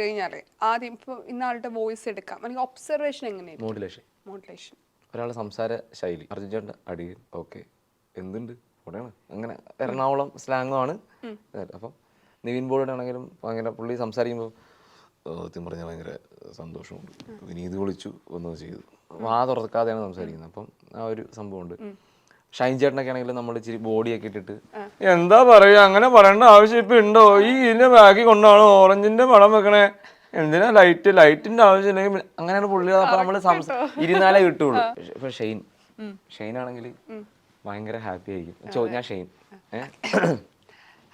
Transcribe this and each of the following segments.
കണ്ടു കഴിഞ്ഞാലേ ആദ്യം ഇപ്പൊ ഇന്നാളുടെ വോയിസ് എടുക്കാം. അല്ലെങ്കിൽ ഒബ്സർവേഷൻ എങ്ങനെയായിരിക്കും മോഡുലേഷൻ മോഡുലേഷൻ ഒരാളെ സംസാര ശൈലി. അർജുന്റെ അടി ഓക്കെ. എന്തുണ്ട്? അവിടെയാണ്. അങ്ങനെ എറണാകുളം സ്ലാങ്ങുമാണ് അപ്പം നിവിൻ ബോർഡ് ആണെങ്കിലും ഭയങ്കര പുള്ളി സംസാരിക്കുമ്പോൾ സത്യം പറഞ്ഞാൽ ഭയങ്കര സന്തോഷമുണ്ട്. വിനീത് വിളിച്ചു ഒന്ന് ചെയ്തു. വാ തുറക്കാതെയാണ് സംസാരിക്കുന്നത്. അപ്പം ആ ഒരു സംഭവമുണ്ട്. ഷൈൻ ചേട്ടനൊക്കെ ആണെങ്കിലും നമ്മൾ ഇച്ചിരി ബോഡിയൊക്കെ ഇട്ടിട്ട്. എന്താ പറയുക? അങ്ങനെ പറയേണ്ട ആവശ്യം ഇപ്പൊ ഉണ്ടോ? ഈ ഇതിന്റെ ബാക്കി കൊണ്ടാണ് ഓറഞ്ചിന്റെ പടം വെക്കണേ? എന്തിനാ ലൈറ്റ് ലൈറ്റിന്റെ ആവശ്യം ഇല്ലെങ്കിൽ അങ്ങനെയാണ് പുള്ളി അപ്പൊ നമ്മൾ സംസ- ഇരുന്നാലേ കിട്ടുള്ളൂ. ഇപ്പൊ ഷെയ്ൻ ഷെയ്ൻ ആണെങ്കിൽ ഭയങ്കര ഹാപ്പി ആയിരിക്കും. ചോ ഞാൻ ഷെയ്ൻ?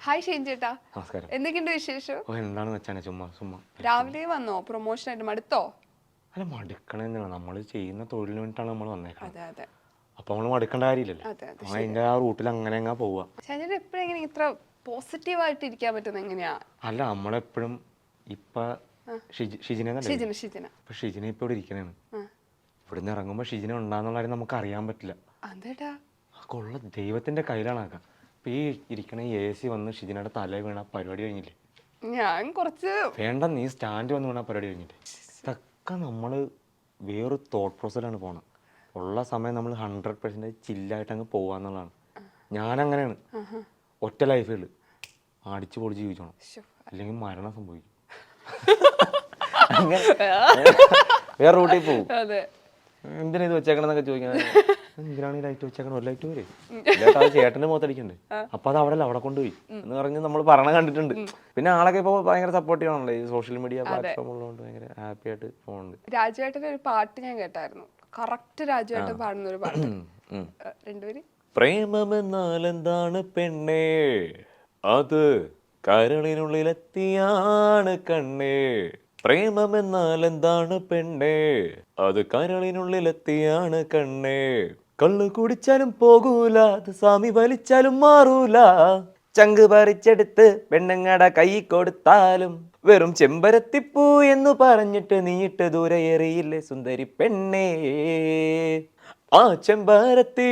ഹായ് ഷെയിൻ ചേട്ടാ. നമസ്കാരം. എന്തൊക്കെയുണ്ട് വിശേഷം? ഓ എന്താണ് വെച്ചാണ് ചുമ്മാ ചുമ്മാ. രാവിലെ വന്നോ? പ്രൊമോഷൻ ആയിട്ട് മടുത്തോ? അല്ല മടുക്കണെന്നാണ് നമ്മൾ ചെയ്യുന്ന തൊഴിലിന് വേണ്ടിയിട്ടാണ് നമ്മൾ വന്നേക്കുന്നത് അതെ അതെ. അപ്പൊ നമ്മൾ മടുക്കേണ്ട കാര്യമില്ലല്ലോ. അതെ അതെ അതിന്റെ ആ റൂട്ടിൽ അങ്ങനെ അങ്ങ് പോവാ. ഷൈൻ എപ്പോഴും എങ്ങനെ ഇത്ര ഇരിക്കാൻ പറ്റുന്ന എങ്ങനെയാ? അല്ല നമ്മളെപ്പോഴും ഇപ്പൊ ഷിജി- ഷിജിനെ എന്നല്ലേ ഷിജിന ഇപ്പൊ ഇവിടെ ഇരിക്കണേ ഇവിടെ ഇരിക്കണേണ്. ഇവിടുന്ന് ഇറങ്ങുമ്പോ ഷിജിന ഉണ്ടാന്നുള്ള കാര്യം നമുക്ക് അറിയാൻ പറ്റില്ല. കൊള്ള ദൈവത്തിന്റെ കയ്യിലാണ് ആക്കാം. ഇപ്പൊ ഈ ഇരിക്കണ എ സി വന്ന് ഷിജിനയുടെ തല വീണ പരിപാടി കഴിഞ്ഞില്ലേ? ഞാൻ കുറച്ച് വേണ്ട നീ സ്റ്റാൻഡ് വന്ന് വീണ പരിപാടി കഴിഞ്ഞില്ലേ? ഇതൊക്കെ നമ്മൾ വേറൊരു തോട്ട് പ്രോസസ്സിലാണ് പോണത്. ഉള്ള സമയം നമ്മൾ ഹൺഡ്രഡ് പെർസെന്റേജ് ചില്ലായിട്ട് അങ്ങ് പോവാന്നുള്ളതാണ്. ഞാൻ അങ്ങനെയാണ് ഒറ്റ ലൈഫിൽ അടിച്ചു പൊളിച്ച് ജീവിച്ചോണം. അല്ലെങ്കിൽ മരണം സംഭവിക്കും. അങ്ങനെ വേറെ റൂട്ടിൽ പോകും എന്തിനാ ഇത് വെച്ചേക്കണെന്നൊക്കെ ചോദിക്കുന്നത് എന്തിനാണ് ഈ ലൈറ്റ് വെച്ചേക്കണം? ഒരു ലൈറ്റ് വരെ ചേട്ടാ ചേട്ടന്റെ ചേട്ടന്റെ മുഖത്തടിക്കണ്ടേ. അപ്പൊ അത് അവിടെ അവിടെ കൊണ്ടുപോയി. എന്ന് പറഞ്ഞ് നമ്മൾ പറഞ്ഞ കണ്ടിട്ടുണ്ട്. പിന്നെ ആളൊക്കെ ഇപ്പോൾ ഭയങ്കര സപ്പോർട്ട് ആണല്ലോ ഈ സോഷ്യൽ മീഡിയ പ്ലാറ്റ്ഫോം ഉള്ളതുകൊണ്ട് ഭയങ്കര ഹാപ്പി ആയിട്ട് പോകുന്നുണ്ട് രാജുവേട്ടന്റെ ഒരു പാട്ട് ഞാൻ കേട്ടായിരുന്നു. കറക്റ്റ് രാജുവായിട്ട് പാടുന്ന ഒരു പാട്ട്. രണ്ടുപേര് രണ്ടുപേരും? പ്രേമമെന്നാൽ എന്താണ് പെണ്ണേ? അത് കരളിനുള്ളിലെത്തിയാണ് കണ്ണേ. പ്രേമമെന്നാൽ എന്താണ് പെണ്ണേ? അത് കരളിനുള്ളിലെത്തിയാണ് കണ്ണേ. കള്ളു കുടിച്ചാലും പോകൂല അത് സ്വാമി വലിച്ചാലും മാറൂല. ചങ്ക് പറിച്ചെടുത്ത് പെണ്ണങ്ങട കൈ കൊടുത്താലും വെറും ചെമ്പരത്തിപ്പൂ എന്ന് പറഞ്ഞിട്ട് നീയിട്ട് ദൂരെ എറിയില്ലേ സുന്ദരി പെണ്ണേ. ആ ചെമ്പാരത്തി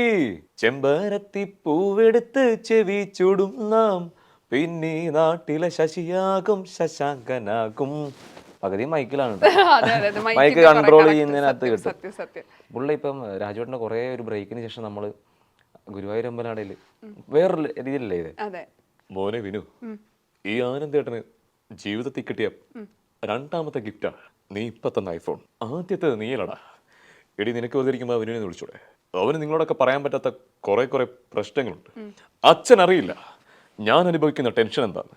ചെമ്പാരത്തി പൂവെടുത്ത് ചെവി ചൂടും നാം. പിന്നെ നാട്ടിലെ ശശിയാകും ശശാങ്കനാകും. പകുതി മൈക്കിലാണ് മൈക്ക് കൺട്രോൾ. ചെയ്യുന്നതിനകത്ത് കിട്ടും. പുള്ളി ഇപ്പം രാജുവേട്ടന്റെ കുറേ ഒരു ബ്രേക്കിന് ശേഷം നമ്മൾ ഗുരുവായൂർ അമ്പലാടയിൽ വേറൊരു രീതിയിലല്ലേ ഇത്? അതെ. മോനെ വിനു ഈ ആനന്ദേട്ടന് ജീവിതത്തിൽ കിട്ടിയ രണ്ടാമത്തെ ഗിഫ്റ്റാ നീ ഇപ്പൊ തന്ന ഐഫോൺ ആദ്യത്തെ നീയലടാ എടി നിനക്ക് വെറുതെ അവനെ വിളിച്ചൂടെ? അവന് നിങ്ങളോടൊക്കെ പറയാൻ പറ്റാത്ത കുറെ കുറെ പ്രശ്നങ്ങളുണ്ട്. അച്ഛൻ അറിയില്ല. ഞാൻ അനുഭവിക്കുന്ന ടെൻഷൻ എന്താണ്?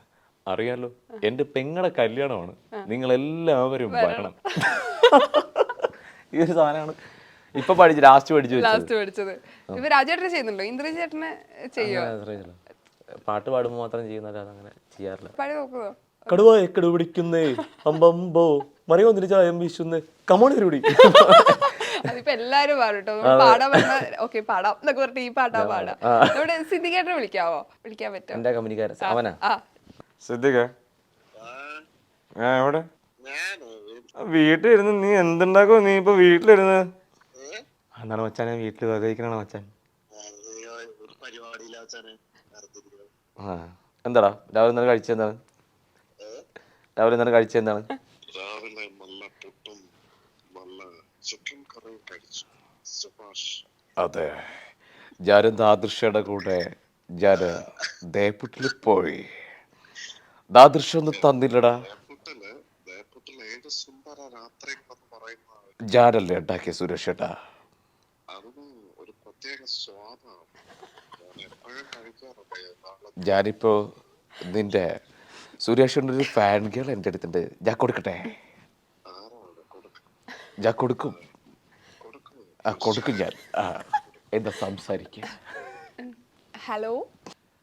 അറിയാലോ എന്റെ പെങ്ങളെ കല്യാണമാണ് നിങ്ങൾ എല്ലാവരും വരണം. ഈ ഒരു സാധനമാണ് ഇപ്പൊ പഠിച്ചു ലാസ്റ്റ് പഠിച്ചു ലാസ്റ്റ് പഠിച്ചത്. ഇപ്പൊ രാജുവേട്ടനെ ചെയ്യുന്നുണ്ടോ? ഇന്ദ്രജി ചേട്ടനെ ചെയ്യോ പാട്ട് പാടുമ്പോൾ മാത്രം ചെയ്യുന്നല്ലാതെ അങ്ങനെ ചെയ്യാറില്ല. പാടി നോക്കുമോ കടുവായ കടു പിടിക്കുന്നേ അമ്പമ്പോ മറിയോ നിന്റെ ചായം വീശുന്നേ. കമോൺ ഒരുപടി അതിപ്പോ എല്ലാരും പാടട്ടോ പാടാ നമ്മൾ പാടാൻ പറഞ്ഞ ഓക്കെ പാടാം എന്നൊക്കെ പറഞ്ഞിട്ട് ഈ പാട്ടാ പാടാം. നമ്മുടെ സിദ്ധികേട്ടനെ വിളിക്കാവോ? വിളിക്കാൻ പറ്റോ എന്റെ കമ്പനിക്കാരൻ അവനാ. സിദ്ധിക. ഞാൻ. എവിടെ? വീട്ടിലിരുന്ന് നീ എന്തുണ്ടാക്കോ നീ ഇപ്പൊ വീട്ടിലിരുന്ന് എന്താണ് മച്ചാനെ? വീട്ടിൽ വെറുതെ വകയിക്കണ മച്ചാൻ ആ. എന്താടാ? രാവിലെ എന്താണ് കഴിച്ചത് എന്താണ്? രാവിലെ എന്താണ് കഴിച്ചത് എന്താണ്? രാവിലെ നല്ല പുട്ടും നല്ല ചിക്കൻ കറിയും കഴിച്ചു. സുഭാഷ്. അതെ. ഞാനും ദാദൃശയുടെ കൂടെ ഞാൻ ദേപ്പുട്ടിൽ പോയി. ദാദൃശ ഒന്നും തന്നില്ലടാ. ജാരല്ലേ ഞാനല്ലേ ഉണ്ടാക്കിയ സുരക്ഷട്ടാ അതിന് ഒരു പ്രത്യേക സ്വാദാണ് ഞാൻ എപ്പോഴും കഴിക്കാറുണ്ട് നാളെ ഞാനിപ്പോ നിന്റെ സുരേഷിന്റെ ഒരു ഫാൻ ഗേൾ എന്റെ അടുത്തുണ്ട്. ഞാൻ കൊടുക്കട്ടെ? ഞാൻ കൊടുക്കും. ആ കൊടുക്കും ഞാൻ. ആ എന്താ സംസാരിക്കുക ഹലോ?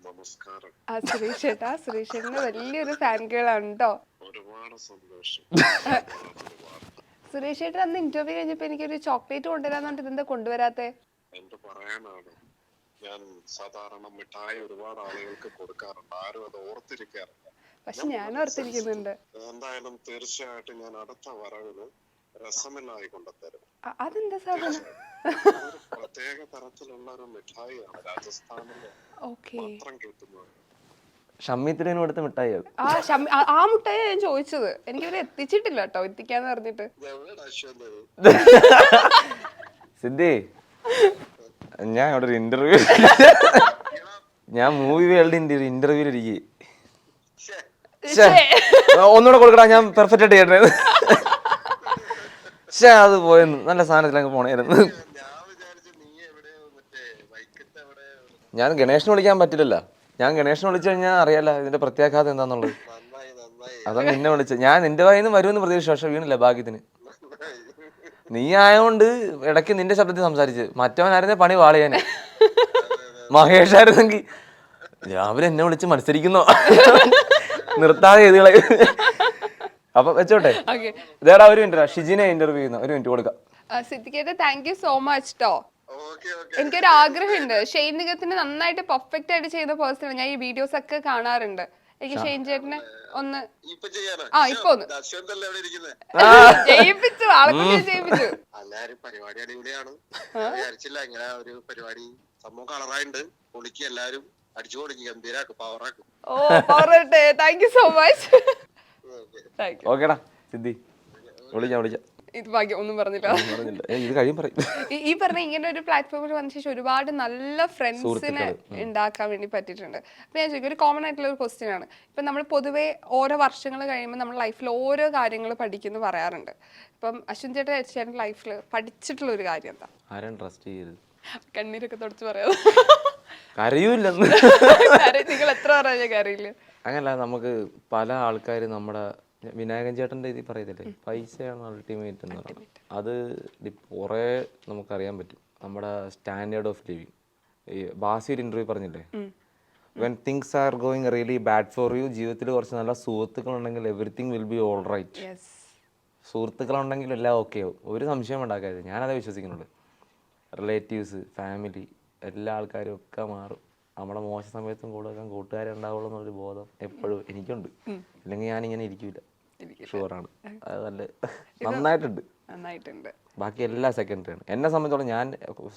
നമസ്കാരം. ആ സുരേഷ് ചേട്ടാ സുരേഷ് ചേട്ടന് വലിയൊരു ഫാൻ ഗേളാണ് കേട്ടോ ഒരുപാട് സന്തോഷം. സുരേഷ് ചേട്ടൻ അന്ന് ഇന്റർവ്യൂ കഴിഞ്ഞപ്പോ എനിക്കൊരു ചോക്ലേറ്റ് കൊണ്ടുവരാന്ന് പറഞ്ഞിട്ട് ഇതെന്താ കൊണ്ടുവരാത്തെ? എന്ത് പറയാനാണ്? ഞാൻ സാധാരണ മിഠായി ഒരുപാട് ആളുകൾക്ക് കൊടുക്കാറുണ്ട്. ആരും അത് ഓർത്തിരിക്കാറില്ല. പക്ഷെ ഞാൻ ഓർത്തിരിക്കുന്നുണ്ട്. എന്തായാലും തീർച്ചയായിട്ടും ഞാൻ അടുത്ത വരവിന് രസമില്ലായി കൊണ്ടുതരും അ- അതെന്താ സാധനം? പ്രത്യേക തരത്തിലുള്ള ഒരു മിഠായിയാണ് രാജസ്ഥാനിലെ ഓക്കെ. മാത്രം കിട്ടുന്നത്. ഷമ്മീത്തിനും അടുത്ത് മിഠായി ആ ഷമ്മി- ആ- ആ ഞാൻ ചോദിച്ചത്. എനിക്ക് ഇവരെ എത്തിച്ചിട്ടില്ല കേട്ടോ എത്തിക്കാന്ന് പറഞ്ഞിട്ട്. സിദ്ധി. ഞാൻ അവിടെ ഒരു ഇന്റർവ്യൂ ഞാൻ മൂവി വേൾഡിന്റെ ഒരു ഇന്റർവ്യൂ ഇരിക്കേ. ഒന്നുകൂടെ കൊടുക്കടാ ഞാൻ പെർഫെക്റ്റ് ആയിട്ട് ചെയ്യട്ടെ പക്ഷേ അത് പോയെന്ന്. നല്ല സാധനത്തിലങ്ങ് പോണേരുന്നു ഞാൻ ഗണേഷിനെ വിളിക്കാൻ പറ്റില്ലല്ലോ. ഞാൻ ഗണേഷിനെ വിളിച്ചു കഴിഞ്ഞാൽ അറിയാലോ ഇതിന്റെ പ്രത്യാഘാതം എന്താന്നുള്ളത്. അതാണ് നിന്നെ വിളിച്ചത്. ഞാൻ നിന്റെ വായിന്ന് വരുമെന്ന് പ്രതീക്ഷ പക്ഷെ വീണില്ല ഭാഗ്യത്തിന്. നീ ആയതുകൊണ്ട് ഇടയ്ക്ക് നിന്റെ ശബ്ദത്തിൽ സംസാരിച്ച്. മറ്റവനായിരുന്നേ പണി വാളിയാനെ. മഹേഷ് ആയിരുന്നെങ്കിൽ രാവിലെ എന്നെ വിളിച്ച് മത്സരിക്കുന്നോ? നിർത്താതെ ചെയ്തുകളെ അപ്പൊ വെച്ചോട്ടെ. ഓക്കെ. ഇതേടാ ഒരു മിനിറ്റ് ഷിജിനെ ഇന്റർവ്യൂ ചെയ്യുന്നു. ഒരു മിനിറ്റ് കൊടുക്കാം. സിദ്ധിക്കേട്ട താങ്ക് യു സോ മച്ച് ടോ ഓക്കെ ഓക്കെ. എനിക്കൊരു ആഗ്രഹമുണ്ട് ഷെയ്ൻ നിഗത്തിന് നന്നായിട്ട് പെർഫെക്റ്റ് ആയിട്ട് ചെയ്യുന്ന പേഴ്സൺ ഞാൻ ഈ വീഡിയോസ് ഒക്കെ കാണാറുണ്ട്. എനിക്ക് ഷെയ്ൻ ചേട്ടനെ ഒന്ന് ഇപ്പൊ ചെയ്യാനോ? ആ, ഇപ്പൊ ഒന്ന്. ജയിപ്പിച്ചു ആളെ ജയിപ്പിച്ചു. പരിപാടി അടിപൊളിയാണ് ഞാൻ വിചാരിച്ചില്ല ഇങ്ങനെ ഒരു പരിപാടി സംഭവം കളറായിട്ടുണ്ട് പൊളിക്ക് എല്ലാരും അടിച്ചു പൊളിക്ക് ഗംഭീരാക്കും പവറാക്കും ഓ പറയട്ടെ താങ്ക് യു സോ മച്ച് ഓക്കേടാ സിദ്ധി. വിളിക്കാം വിളിക്കാം. ഇത് ഭാഗ്യം ഒന്നും പറഞ്ഞില്ല. പറഞ്ഞില്ല. ഇത് കഴിയും പറയും. ഈ- പറഞ്ഞ ഇങ്ങനെ ഒരു പ്ലാറ്റ്ഫോമിൽ വന്ന ശേഷം ഒരുപാട് നല്ല ഫ്രണ്ട്സിനെ ഉണ്ടാക്കാൻ വേണ്ടി പറ്റിയിട്ടുണ്ട്. അപ്പൊ ഞാൻ ചോദിക്കും ഒരു കോമൺ ആയിട്ടുള്ള ഒരു ക്വസ്റ്റ്യൻ ആണ്. ഇപ്പൊ നമ്മൾ പൊതുവേ ഓരോ വർഷങ്ങൾ കഴിയുമ്പോൾ നമ്മൾ ലൈഫിൽ ഓരോ കാര്യങ്ങൾ പഠിക്കുന്നു പറയാറുണ്ട്. ഇപ്പം അശ്വിൻ ചേട്ടൻ ചേട്ടൻ ലൈഫിൽ പഠിച്ചിട്ടുള്ള ഒരു കാര്യം എന്താ? ആരും ട്രസ്റ്റ് ചെയ്യരുത് കണ്ണീരൊക്കെ തുടച്ച് പറയാം കരയൂല്ലെന്ന്. നിങ്ങൾ എത്ര പറഞ്ഞ കാര്യമില്ല അങ്ങനല്ല നമുക്ക് പല ആൾക്കാർ നമ്മുടെ വിനായകൻ ചേട്ടന്റെ ഇതിൽ പറയത്തില്ലേ? പൈസയാണ് അൾട്ടിമേറ്റ് എന്ന് പറയുന്നത് അത് കുറേ നമുക്കറിയാൻ പറ്റും. നമ്മുടെ സ്റ്റാൻഡേർഡ് ഓഫ് ലിവിങ്. ഈ ബാസി ഒരു ഇന്റർവ്യൂ പറഞ്ഞില്ലേ when things are going really bad for you ജീവിതത്തിൽ കുറച്ച് നല്ല സുഹൃത്തുക്കളുണ്ടെങ്കിൽ everything will be all right സുഹൃത്തുക്കളുണ്ടെങ്കിൽ എല്ലാം ഓക്കെ ആവും. ഒരു സംശയം ഉണ്ടാക്കരുത് ഞാനതേ വിശ്വസിക്കുന്നുണ്ട് റിലേറ്റീവ്സ് ഫാമിലി എല്ലാ ആൾക്കാരും ഒക്കെ മാറും. നമ്മുടെ മോശ സമയത്തും കൂടെ കൂട്ടുകാരുണ്ടാവുള്ളൂ എന്നൊരു ബോധം എപ്പോഴും എനിക്കുണ്ട്. ഇല്ലെങ്കിൽ ഞാനിങ്ങനെ ഇരിക്കില്ല ഷുവറാണ് അത് നല്ല നന്നായിട്ടുണ്ട്. നന്നായിട്ടുണ്ട്. ബാക്കി എല്ലാ സെക്കൻഡറിയാണ് എന്നെ സംബന്ധിച്ചോളം ഞാൻ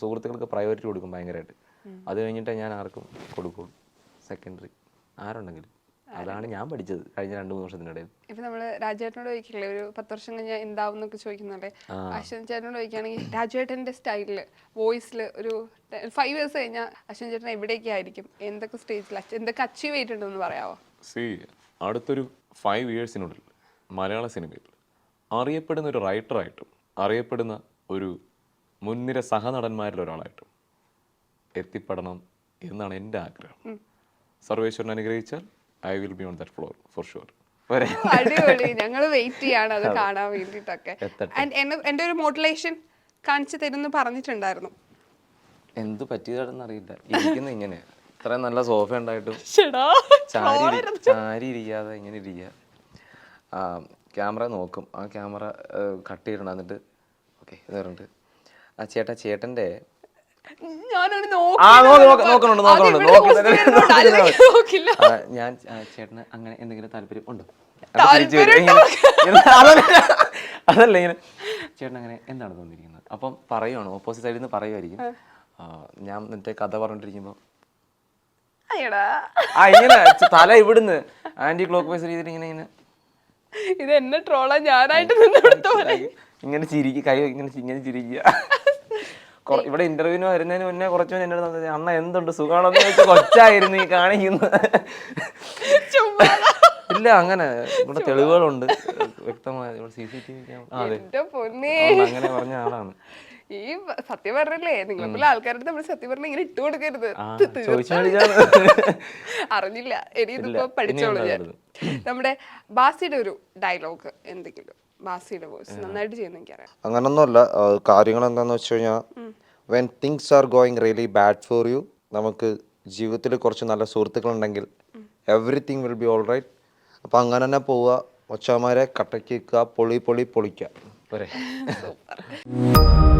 സുഹൃത്തുക്കൾക്ക് പ്രയോറിറ്റി കൊടുക്കും ഭയങ്കരമായിട്ട് അത് കഴിഞ്ഞിട്ടേ ഞാൻ ആർക്കും കൊടുക്കുള്ളൂ സെക്കൻഡറി ആരുണ്ടെങ്കിലും. അതാണ് ഞാൻ പഠിച്ചത് കഴിഞ്ഞ രണ്ട് മൂന്ന് വർഷത്തിനിടയിൽ. ഇപ്പൊ നമ്മൾ രാജേട്ടനോട് ചോദിക്കില്ലേ? ഒരു പത്ത് വർഷം കഴിഞ്ഞാൽ എന്താവും എന്നൊക്കെ ചോദിക്കുന്നുണ്ടേ അശ്വൻ ചേട്ടനോട് ചോദിക്കുകയാണെങ്കിൽ രാജേട്ടന്റെ സ്റ്റൈലിൽ വോയിസിൽ ഒരു ഫൈവ് ഇയേഴ്സ് കഴിഞ്ഞാൽ അശ്വൻ ചേട്ടൻ എവിടെയൊക്കെ ആയിരിക്കും? എന്തൊക്കെ സ്റ്റേജിൽ എന്തൊക്കെ അച്ചീവ് ചെയ്തിട്ടുണ്ടെന്ന് പറയാമോ സി അടുത്തൊരു ഫൈവ് ഇയേഴ്സിനുള്ളിൽ മലയാള സിനിമയിൽ അറിയപ്പെടുന്ന ഒരു റൈറ്ററായിട്ടും അറിയപ്പെടുന്ന ഒരു മുൻനിര സഹനടന്മാരിൽ ഒരാളായിട്ടും എത്തിപ്പെടണം എന്നാണ് എന്റെ ആഗ്രഹം. സർവേശ്വരൻ അനുഗ്രഹിച്ചാൽ I will be on that floor for sure വരെ. അടിപൊളി. ഞങ്ങൾ വെയിറ്റ് ചെയ്യാണ് അത് കാണാൻ വേണ്ടിയിട്ടൊക്കെ. എന്റെ ഒരു മോട്ടിവേഷൻ കാണിച്ചു തരുന്നു പറഞ്ഞിട്ടുണ്ടായിരുന്നു. എന്ത് പറ്റിയതാണെന്ന് അറിയില്ല. ഇരിക്കുന്ന ഇങ്ങനെ. ഇത്രയും നല്ല സോഫ ഉണ്ടായിട്ടും ചാരി ചാരി ഇരിക്കാതെ ഇങ്ങനെ ഇരിക്കുക ക്യാമറ നോക്കും. ആ ക്യാമറ കട്ട് ചെയ്യണം എന്നിട്ട്. ഓക്കെ ഇത് പറഞ്ഞിട്ട് ആ ചേട്ടാ ചേട്ടന്റെ ഞാൻ ചേട്ടന് അങ്ങനെ എന്തെങ്കിലും താല്പര്യം ഉണ്ടോ? അതല്ല ഇങ്ങനെ. ചേട്ടൻ അങ്ങനെ എന്താണ് തോന്നിയിരിക്കുന്നത്? അപ്പം പറയുവാണ്? ഓപ്പോസിറ്റ് സൈഡിൽ നിന്ന് പറയുമായിരിക്കും ഞാൻ എന്നിട്ട് കഥ പറഞ്ഞിട്ടിരിക്കുമ്പോൾ ഇങ്ങനെ തല ഇവിടുന്ന്. ആന്റി ക്ലോക്ക് വൈസ് രീതിയിൽ ഇങ്ങനെ ഇങ്ങനെ. ഇത് എന്നെ ട്രോളാ ഞാനായിട്ട് നിന്നെടുത്ത പോലെ. ഇങ്ങനെ ചിരിക്കുക കൈ ഇങ്ങനെ ഇങ്ങനെ ചിരിക്കുക. ഇവിടെ ഇന്റർവ്യൂവിന് വരുന്നതിന് മുന്നേ കുറച്ചു മുന്നേ എന്നോട് സംസാരിച്ചു, അണ്ണ എന്തുണ്ട്? സുഖമാണെന്ന് ചോദിച്ചാൽ കൊച്ചായിരുന്നു ഈ കാണിക്കുന്നത്. ഇല്ല അങ്ങനെ ഇവിടെ തെളിവുകളുണ്ട്. വ്യക്തമായ സി സി ടി വി എന്റെ പൊന്നേ. അങ്ങനെ പറഞ്ഞ ആളാണ്. ഈ സത്യം പറഞ്ഞല്ലേ നിങ്ങളെ പോലെ ആൾക്കാരുടെ നമ്മൾ സത്യം പറഞ്ഞ ഇങ്ങനെ ഇട്ട് കൊടുക്കരുത്. അറിഞ്ഞില്ല. ഇനി ഇതിപ്പോ പഠിച്ചോളൂ ഞാൻ. നമ്മുടെ ബാസിയുടെ ഒരു ഡയലോഗ് എന്തെങ്കിലും? ബാസിയുടെ വോയിസ് നന്നായിട്ട് ചെയ്യുന്ന എനിക്കറിയാം. അങ്ങനൊന്നുമല്ല കാര്യങ്ങൾ എന്താന്ന് വെച്ച് കഴിഞ്ഞാൽ when things are going really bad for you നമുക്ക് ജീവിതത്തിൽ കുറച്ച് നല്ല സുഹൃത്തുക്കളുണ്ടെങ്കിൽ everything will be all right അപ്പം അങ്ങനെ തന്നെ പോവുക. ഒച്ചമാരെ കട്ടയ്ക്ക് പൊളി പൊളി പൊളിക്കുക. പോരെ